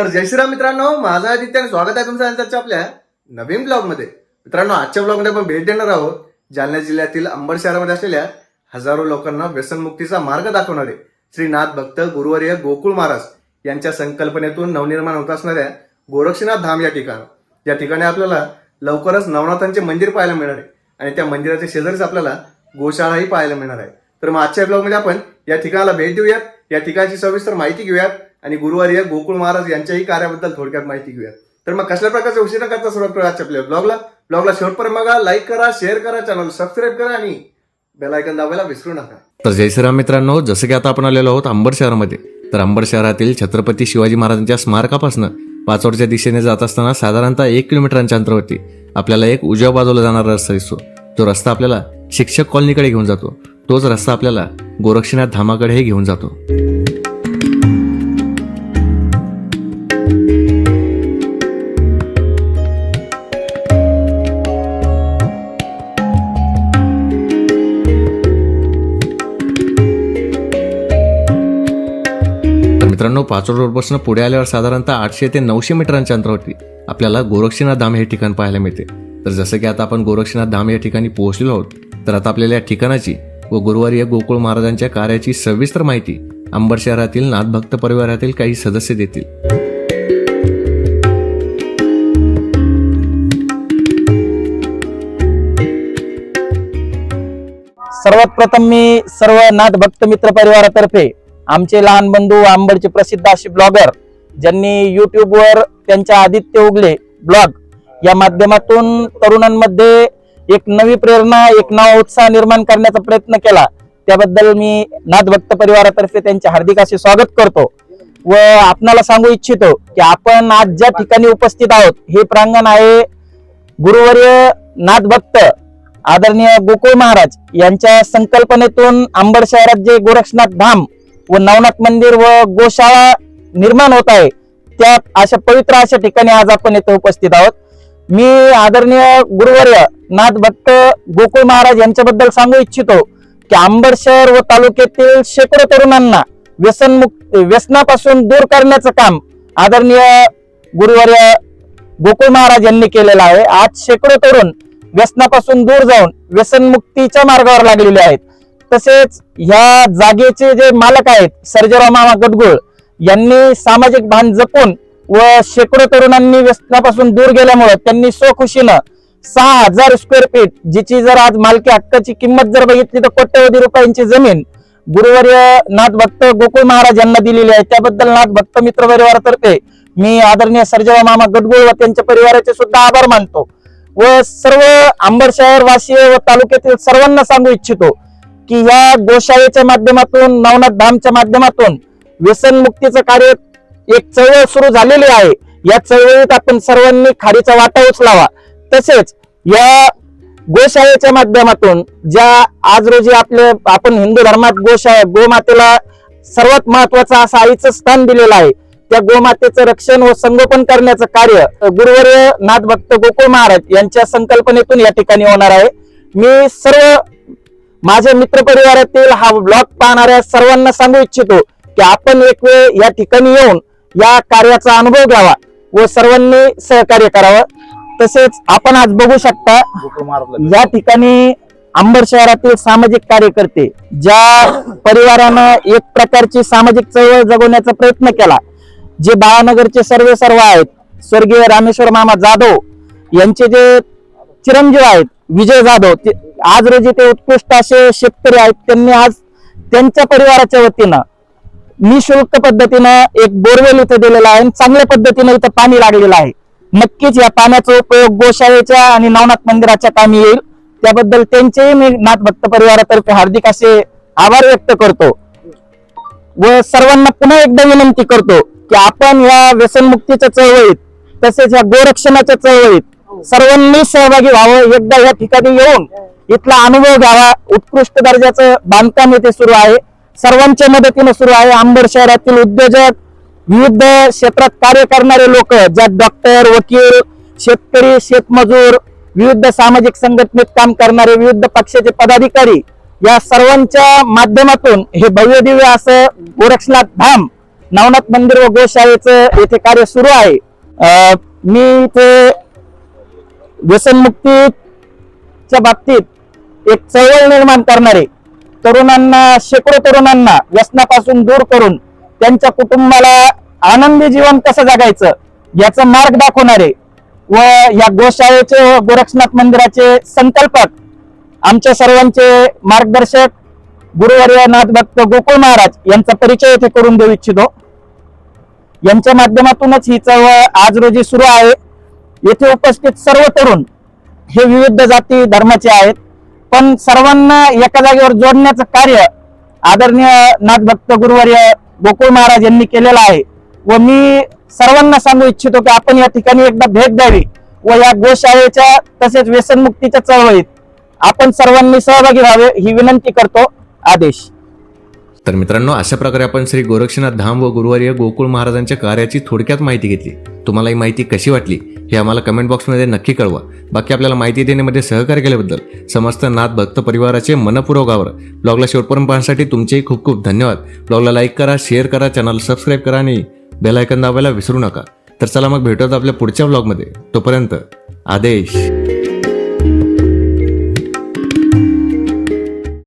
तर जय श्रीराम मित्रांनो माझा आदित्य आणि स्वागत आहे तुमचं यांच्या आपल्या नवीन ब्लॉगमध्ये मित्रांनो आजच्या ब्लॉगमध्ये आपण भेट देणार आहोत जालना जिल्ह्यातील अंबड शहरामध्ये असलेल्या हजारो लोकांना व्यसनमुक्तीचा मार्ग दाखवणारे श्रीनाथ भक्त गुरुवर्य गोकुळ महाराज यांच्या संकल्पनेतून नवनिर्माण होत असणाऱ्या गोरक्षनाथ धाम या ठिकाण. या ठिकाणी आपल्याला लवकरच नवनाथांचे मंदिर पाहायला मिळणार आहे आणि त्या मंदिराच्या शेजारीच आपल्याला गोशाळाही पाहायला मिळणार आहे. तर मग आजच्या ब्लॉगमध्ये आपण या ठिकाणाला भेट देऊयात. या ठिकाणची सविस्तर माहिती घेऊयात. आणि गुरुवारी गोकुळ महाराज यांच्याही कार्याबद्दल थोडक्यात माहिती घेऊया तर मग कसल्या प्रकारचे उशीर करता सुरुवात करूया आजच्या आपल्या ब्लॉगला ब्लॉगला शेवटपर्यंत बघा लाईक करा शेअर करा चॅनल सबस्क्राईब करा आणि बेलायकन दाबायला विसरू नका. तर जय श्रीराम मित्रांनो जसं की आता आपण आलेलो आहोत अंबर शहरामध्ये तर अंबड शहरातील छत्रपती शिवाजी महाराजांच्या स्मारकापासून पाचोडच्या दिशेने जात असताना साधारणतः एक किलोमीटरांच्या अंतरावरती आपल्याला एक उजव्या बाजूला जाणारा रस्ता दिसतो. तो रस्ता आपल्याला शिक्षक कॉलनीकडे घेऊन जातो. तोच रस्ता आपल्याला गोरक्षनाथ धामाकडे घेऊन जातो. मित्रांनो पाचोड रोडपासून पुढे आल्यावर साधारणतः आठशे ते नऊशे मीटरांच्या अंतरावरती आपल्याला गोरक्षनाथ धाम हे ठिकाण पाहायला मिळते. तर जसं की आता आपण गोरक्षनाथ धाम या ठिकाणी पोहोचलेलो आहोत तर आता आपल्याला या ठिकाणाची व गुरुवारी या गोकुळ महाराजांच्या कार्याची सविस्तर माहिती अंबर शहरातील नाथभक्त परिवारातील काही सदस्य देतील. सर्वात प्रथम मी सर्व नाथ भक्त मित्र परिवारातर्फे आमचे लहान बंधू आंबडचे प्रसिद्ध असे ब्लॉगर ज्यांनी युट्यूबवर त्यांच्या आदित्य उगले ब्लॉग या माध्यमातून तरुणांमध्ये एक नवी प्रेरणा एक नवा उत्साह निर्माण करण्याचा प्रयत्न केला. त्याबद्दल मी नाथभक्त परिवारातर्फे त्यांचे हार्दिक असे स्वागत करतो व आपणाला सांगू इच्छितो की आपण आज ज्या ठिकाणी उपस्थित आहोत हे प्रांगण आहे गुरुवर्य नाथभक्त आदरणीय गोकुळ महाराज यांच्या संकल्पनेतून अंबड शहरात जे गोरक्षनाथ धाम व नवनाथ मंदिर व गोशाळा निर्माण होत आहे. त्या अशा पवित्र अशा ठिकाणी आज आपण येथे उपस्थित आहोत. मी आदरणीय गुरुवर्य नाथ भक्त गोकुळ महाराज यांच्याबद्दल सांगू इच्छितो की आंबड शहर व तालुक्यातील शेकडो तरुणांना व्यसनमुक्त व्यसनापासून दूर करण्याचं काम आदरणीय गुरुवर्य गोकुळ महाराज यांनी केलेलं आहे. आज शेकडो तरुण व्यसनापासून दूर जाऊन व्यसनमुक्तीच्या मार्गावर लागलेले आहेत. तसेच ह्या जागेचे जे मालक आहेत सर्जेराव मामा गडगुळ यांनी सामाजिक भान जपून व शेकडो तरुणांनी व्यसनापासून दूर गेल्यामुळे त्यांनी स्वखुशीनं सहा हजार स्क्वेअर फीट जिची जर आज मालकी हक्काची किंमत जर बघितली तर कोट्यवधी रुपयांची जमीन गुरुवर्य नाथ भक्त गोकुळ महाराज यांना दिलेली आहे. त्याबद्दल नाथ भक्त मित्र परिवारातर्फे मी आदरणीय सर्जेराव मामा गडगुळ व त्यांच्या परिवाराचे सुद्धा आभार मानतो. व सर्व अंबड शहर वासी व तालुक्यातील सर्वांना सांगू इच्छितो की या गोशाळेच्या माध्यमातून नवनाथ धामच्या माध्यमातून व्यसनमुक्तीचं कार्य एक चळवळ सुरू झालेली आहे. या चळवळीत आपण सर्वांनी खारीचा वाटा उचलावा. तसेच या गोशाळेच्या माध्यमातून ज्या आज रोजी आपले आपण हिंदू धर्मात गोशाळा गोमातेला सर्वात महत्वाचं असं आईचं स्थान दिलेलं आहे. त्या गोमातेचं रक्षण व संगोपन करण्याचं कार्य गुरुवर्य नाथ भक्त गोकुळ महाराज यांच्या संकल्पनेतून या ठिकाणी होणार आहे. मी सर्व माझ्या मित्र परिवारातील हा ब्लॉग पाहणाऱ्या सर्वांना सांगू इच्छितो की आपण एक वेळ या ठिकाणी येऊन या कार्याचा अनुभव घ्यावा व सर्वांनी सहकार्य करावं. तसेच आपण आज बघू शकता या ठिकाणी अंबड शहरातील सामाजिक कार्यकर्ते ज्या परिवारानं एक प्रकारची सामाजिक चळवळ जगवण्याचा प्रयत्न केला जे बाळानगरचे सर्वे सर्व आहेत स्वर्गीय रामेश्वर मामा जाधव यांचे जे चिरंजीव आहेत विजय जाधव ते आज रोजी ते उत्कृष्ट असे शेतकरी आहेत त्यांनी आज त्यांच्या परिवाराच्या वतीनं निशुल्क पद्धतीनं एक बोरवेल इथं दिलेला आहे आणि चांगल्या पद्धतीनं इथं पाणी लागलेलं आहे. नक्कीच या पाण्याचा उपयोग गोशाळेच्या आणि नवनाथ मंदिराच्या कामी येईल. त्याबद्दल त्यांचेही मी नाथ भक्त परिवारातर्फे हार्दिक असे आभार व्यक्त करतो. व सर्वांना पुन्हा एकदा विनंती करतो की आपण या व्यसनमुक्तीच्या चळवळीत तसेच या गोरक्षणाच्या चळवळीत सर्वांनी सहभागी व्हावं. एकदा या ठिकाणी येऊन इथला अनुभव घ्यावा. उत्कृष्ट दर्जाचं बांधकाम येथे सुरू आहे. सर्वांच्या मदतीने सुरू आहे. आंबड शहरातील उद्योजक विविध क्षेत्रात कार्य करणारे लोक ज्यात डॉक्टर वकील शेतकरी शेतमजूर विविध सामाजिक संघटनेत काम करणारे विविध पक्षाचे पदाधिकारी या सर्वांच्या माध्यमातून हे भव्य दिव्य असं गोरक्षनाथ धाम नवनाथ मंदिर व गोशाळेचं येथे कार्य सुरू आहे. मी इथे व्यसनमुक्तीच्या बाबतीत एक चळवळ निर्माण करणारे तरुणांना शेकडो तरुणांना व्यसनापासून दूर करून त्यांच्या कुटुंबाला आनंदी जीवन कसं जगायचं याचं मार्ग दाखवणारे व या गोशाळेचे व गोरक्षनाथ मंदिराचे संकल्पक आमच्या सर्वांचे मार्गदर्शक गुरुवर्य नाथ भक्त गोकुळ महाराज यांचा परिचय येथे करून देऊ इच्छितो. यांच्या माध्यमातूनच ही चळवळ आज रोजी सुरू आहे. येथे उपस्थित सर्व तरुण हे विविध जाती धर्माचे आहेत. पण सर्वांना एका जागेवर जोडण्याचं कार्य आदरणीय नाथ भक्त गुरुवर्य गोकुळ महाराज यांनी केलेलं आहे. व मी सर्वांना सांगू इच्छितो की आपण या ठिकाणी एकदा भेट द्यावी व या गोशाळेच्या तसेच व्यसनमुक्तीच्या चळवळीत आपण सर्वांनी सहभागी व्हावे ही विनंती करतो. आदेश. तर मित्रांनो अशा प्रकारे आपण श्री गोरक्षनाथ धाम व गुरुवार्य गोकुळ महाराजांच्या कार्याची थोडक्यात माहिती घेतली. तुम्हाला ही माहिती कशी वाटली हे आम्हाला कमेंट बॉक्समध्ये नक्की कळवा. बाकी आपल्याला माहिती देण्यामध्ये सहकार्य केल्याबद्दल समस्त नाथ भक्त परिवाराचे मनपुरोगावर ब्लॉगला शेवटपर्यंत पाहण्यासाठी तुमचेही खूप खूप धन्यवाद. ब्लॉगला लाईक करा शेअर करा चॅनल सबस्क्राईब करा आणि बेलायकन दाबायला विसरू नका. तर चला मग भेटूयात आपल्या पुढच्या ब्लॉगमध्ये तोपर्यंत आदेश.